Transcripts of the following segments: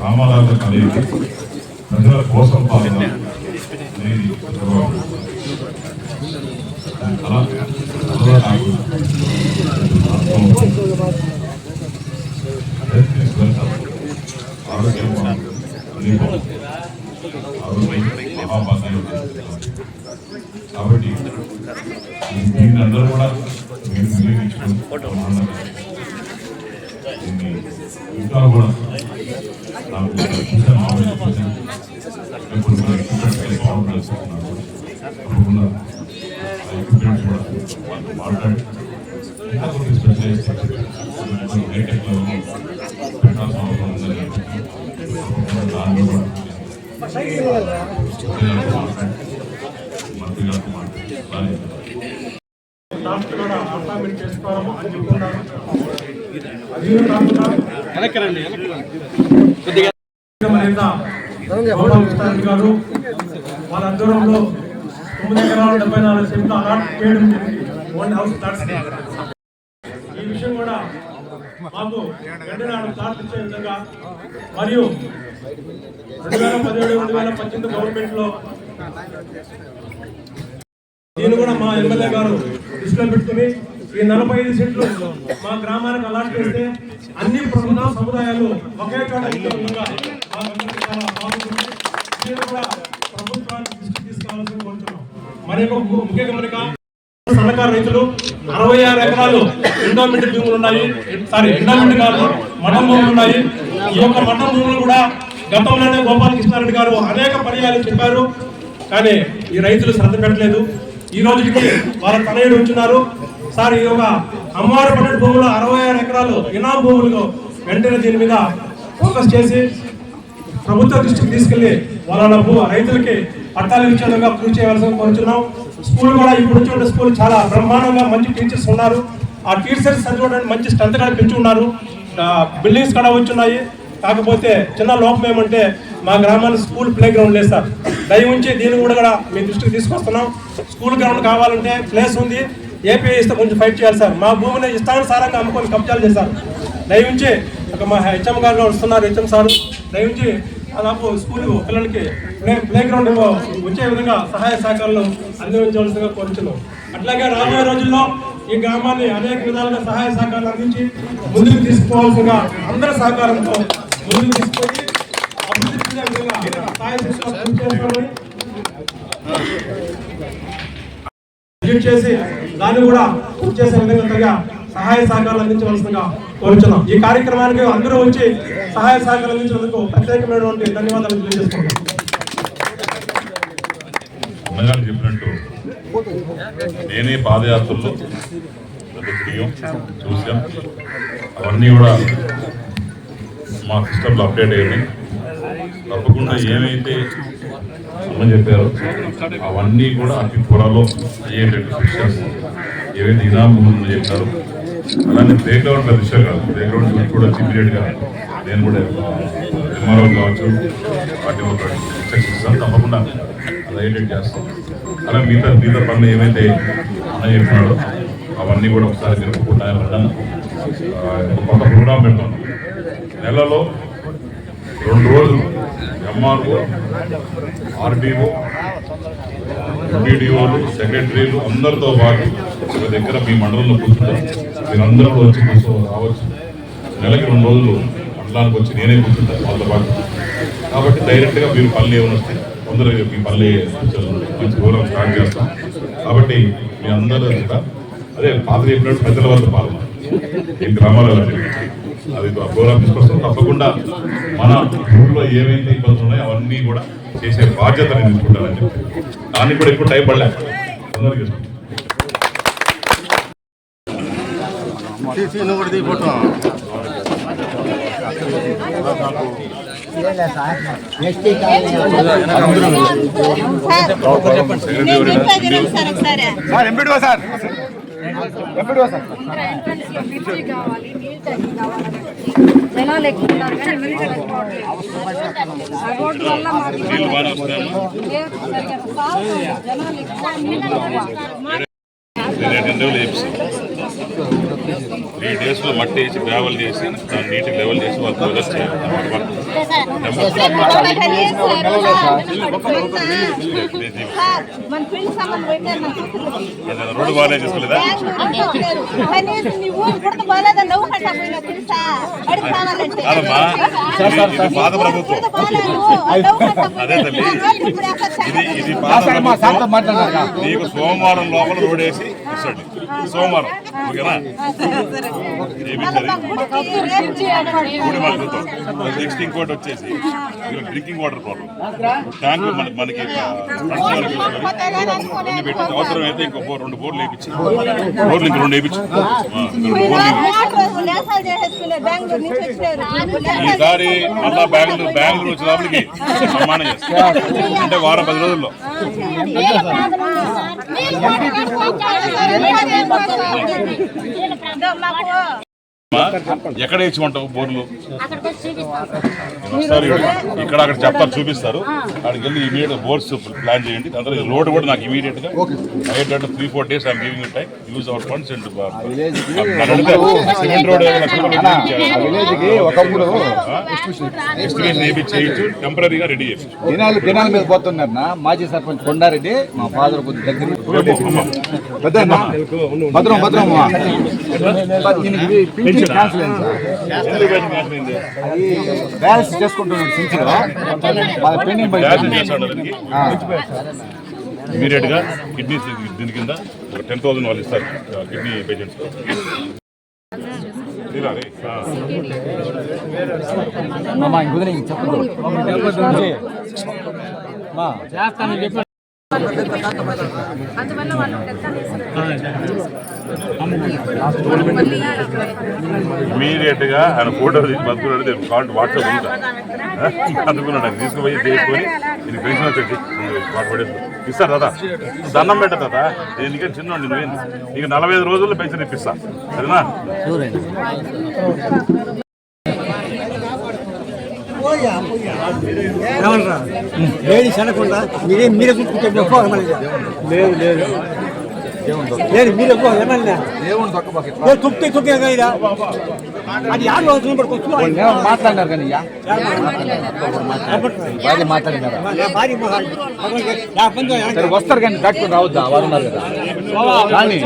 రామారావు అనేది ప్రజల కోసం పాలన అనేది దాని. ఆరోగ్యం కాబట్టి దీన్ని అందరూ కూడా మీరు దీన్ని ఇంకా కూడా నాకు మాట్లాడి స్పెషలైజ్ పెట్టాల్సిన అవసరం ఉందని దాన్ని కూడా మంత్రి మాట్లాడి చేసుకోవడం అని చెప్తున్నారు. గారు వారి ఆధ్వర్యంలో తొమ్మిది ఎకరాల డెబ్బై నాలుగు సెంట్లు అలాట్ చేయడం జరిగింది ఓన్ హౌస్ ప్లాట్స్ ఈ విషయం కూడా మాకు ఇచ్చే విధంగా మరియు రెండు వేల పదిహేడు రెండు వేల పద్దెనిమిది గవర్నమెంట్లో దీన్ని కూడా మా ఎమ్మెల్యే గారు దృష్టిలో పెట్టుకుని ఈ నలభై ఐదు సెట్లు మా గ్రామానికి అలాట్ చేస్తే అన్ని ప్రభుత్వ సముదాయాలు ఒకే చోట ఉండే ప్రభుత్వానికి దృష్టికి తీసుకురావాల్సింది కోరుతున్నాం. మరి ఒక ము- ముఖ్య గమనిక సన్నకారు రైతులు అరవై ఆరు ఎకరాలు ఎండోమెంట్ భూములు ఉన్నాయి. సారీ ఎండోమెంట్ కాదు మఠం భూములు ఉన్నాయి. ఈ యొక్క మఠం భూములు కూడా గతంలోనే గోపాలకృష్ణారెడ్డి గారు అనేక పర్యాలు చెప్పారు. కానీ ఈ రైతులు శ్రద్ధ పెట్టలేదు. ఈ రోజుకి వాళ్ళ తనయుడు ఉంచున్నారు సార్ ఈ యొక్క అమ్మవారి పన్నెండు భూములు అరవై ఆరు ఎకరాలు ఇనాం భూములు వెంటనే దీని మీద ఫోకస్ చేసి ప్రభుత్వ దృష్టికి తీసుకెళ్ళి వాళ్ళ భూ- రైతులకి పట్టాలు ఇచ్చే విధంగా కృషి చేయవలసిన కోరుతున్నాం స్కూల్ కూడా ఇప్పుడు చూడండి స్కూల్ చాలా బ్రహ్మాండంగా మంచి టీచర్స్ ఉన్నారు. ఆ టీచర్స్ చదివడానికి మంచి స్ట్రెంత్ కూడా పెంచుకున్నారు. ఉన్నారు బిల్డింగ్స్ కూడా వచ్చున్నాయి. కాకపోతే చిన్న లోపం ఏమంటే మా గ్రామానికి స్కూల్ ప్లే గ్రౌండ్ లేదు సార్. దయ ఉంచి దీన్ని కూడా కూడా మీ దృష్టికి తీసుకొస్తున్నాం. స్కూల్ గ్రౌండ్ కావాలంటే ప్లేస్ ఉంది. ఏపీ ఇస్తే కొంచెం ఫైట్ చేయాలి సార్. మా భూమిని ఇష్టానుసారంగా అమ్ముకొని కబ్జాలు చేశారు. దయవుంచి ఒక మా హెచ్ఎం గారు వస్తున్నారు హెచ్ఎం సార్. దయవుంచి దాదాపు స్కూల్ పిల్లలకి ప్లే ప్లే గ్రౌండ్ వచ్చే విధంగా సహాయ సహకారాలు అందించవలసిందిగా కోరుచున్నాం. అట్లాగే రాబోయే రోజుల్లో ఈ గ్రామాన్ని అనేక విధాలుగా సహాయ సహకారాలు అందించి ముందుకు తీసుకుపోవాల్సిందిగా అందరి సహకారంతో ముందుకు తీసుకొని అభివృద్ధి చేసి దాన్ని కూడా పూర్తి చేసే విధంగా తగ్గ సహాయ సహకారాలు అందించవలసిందిగా కోరుచున్నాం. ఈ కార్యక్రమానికి అందరూ వచ్చి సహాయ సహకారాలు అందించినందుకు ప్రత్యేకమైనటువంటి ధన్యవాదాలు తెలియజేసుకుంటున్నాం. చెప్పినట్టు నేనే పాదయాత్రల్లో అది చూసాం అవన్నీ కూడా మా సిస్టంలో అప్డేట్ అయినాయి తప్పకుండా ఏమైతే అమ్మ చెప్పారో అవన్నీ కూడా అతి త్వరలో అయ్యేటట్టు విషయాలు ఏవైతే ఇనాం ముందు చెప్పారో అలానే బ్యాక్గ్రౌండ్ పెద్ద విషయాలు కాదు. బ్యాక్గ్రౌండ్ గ్రౌండ్ కూడా ఇమీడియట్గా నేను కూడా ఎంఆర్ఓ కావచ్చు వాటి ఒక ఇన్స్ట్రక్షన్ ఇస్తాను తప్పకుండా అది అయ్యేటట్టు చేస్తాం అలా మిగతా మిగతా పనులు ఏవైతే అన్న చెప్పినాడో అవన్నీ కూడా ఒకసారి జరుపుకుంటాను కొత్త ప్రోగ్రాం పెడతాను. నెలలో రెండు రోజులు ఎంఆర్ఓ ఆర్డీఓ ఎంపీడీఓలు సెక్రటరీలు అందరితో పాటు ఒక దగ్గర మీ మండలంలో కూర్చుంటారు మీరందరూ కూడా వచ్చి కూర్చో రావచ్చు. నెలకి రెండు రోజులు మండలానికి వచ్చి నేనే కూర్చుంటాను వాళ్ళతో పాటు. కాబట్టి డైరెక్ట్గా మీరు పనులు ఏమైనా వస్తే తొందరగా మీ పల్లె మంచి దూరం స్టార్ట్ చేస్తాం. కాబట్టి మీ అందరూ కూడా అదే పాత్ర చెప్పినట్టు పెద్దల వద్ద పాల్గొన్నారు ఈ గ్రామాలలో అది గౌరవం తీసుకొస్తాం. తప్పకుండా మన ఊళ్ళో ఏవైతే ఇబ్బందులు ఉన్నాయో అవన్నీ కూడా చేసే బాధ్యత నేను తీసుకుంటానని చెప్పి దానికి కూడా ఎక్కువ టైం పడలే వినండి సార్ ఒకసారి సార్. MPDO sir. జనాలు ఎక్కువ రోడ్డు వల్ల మాకు జనాలు ఎక్కువ త్రీ డేస్లో మట్టి వేసి గ్రావెల్ చేసి దాన్ని నీటి లెవెల్ చేసి వాళ్ళు ప్రొజెక్ట్ చేయాలి రోడ్డు బాగానే చేసుకోలేదా పాత ప్రభుత్వం అదే తల్లి ఇది ఇది నీకు సోమవారం లోపల రోడ్ వేసి ఇస్తాడు సోమవారం ఓకేనా నెక్స్ట్ ఇంకోటి వచ్చేసి డ్రింకింగ్ వాటర్ ప్రాబ్లం ట్యాంక్ మన మనకి రెండు పెట్టి అవసరం అయితే ఇంకో బోర్ రెండు బోర్లు వేయించి బోర్లు ఇంక రెండు వేయించు లేసాలు చేసేసుకునే బెంగళూరు నుంచి వచ్చినారు ఈసారి మళ్ళా బెంగళూరు బెంగళూరు వచ్చే లోపలికి సన్మానం చేస్తాం. అంటే వారం పది రోజుల్లో. మాకు ఎక్కడ ఇచ్చిమంటావు బోర్లు? ఒకసారి ఇక్కడ అక్కడ చెప్తారు చూపిస్తారు. అక్కడికి వెళ్ళి ఇమీడియట్ బోర్డ్స్ ప్లాన్ చేయండి. అందులో లోడ్ కూడా నాకు ఇమీడియట్గా అయ్యేటట్టు three four days I'm giving time use our funds and cement road ఒకప్పుడు చేయొచ్చు టెంపరీగా రెడీ చేసి. దినాలు దినాల మీద పోతున్నారు మాజీ సర్పంచ్ కొండారెడ్డి మా ఫాదర్ కొద్ది దగ్గర పెద్ద భద్రం భద్రం చేసుకుంటున్నాడు మన పెండింగ్. ఇమీడియట్గా కిడ్నీ దీని కింద ఒక టెన్ థౌసండ్ వాళ్ళు ఇస్తారు కిడ్నీ పేషెంట్స్ మా ఇంకొక చెప్పదు మా అందువల్ల వాళ్ళు ఇమీడియట్గా ఆయన ఫోటో తీసి పంపుకున్నాడు కాంట్ వాట్సాప్ ఉందా? అందుకున్నాడు ఆయన. తీసుకుపోయి చేసుకొని ఇది పెన్షన్ వచ్చేసి పడేసి ఇస్తారు దాదా దండం పెట్ట దాదా దీనికే చిన్న నువ్వేంది? నీకు నలభై ఐదు రోజుల్లో పెన్షన్ ఇప్పిస్తా. సరేనా? లేడీ అనకుండా మీరే మీరే చూసుకుంటే ఎక్కువ ఎమ్మెల్యే లేదు లేదు. లేదు మీరు ఎక్కువ లేదు తుప్పి తుప్పి ఇదా? అది యాడ్ రోజులు పడుకోవచ్చు మాట్లాడినారు కానీ. భార్య మాట్లాడినారా వస్తారు కానీ కట్టుకుని రావద్దా? వారు ఉన్నారు కదా. కానీ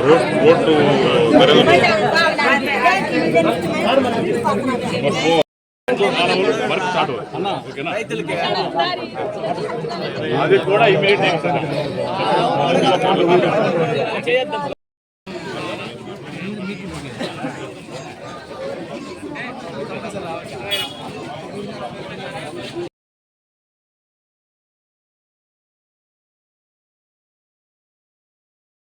రోడ్ రోడ్డు అది కూడా ఇమీడియట్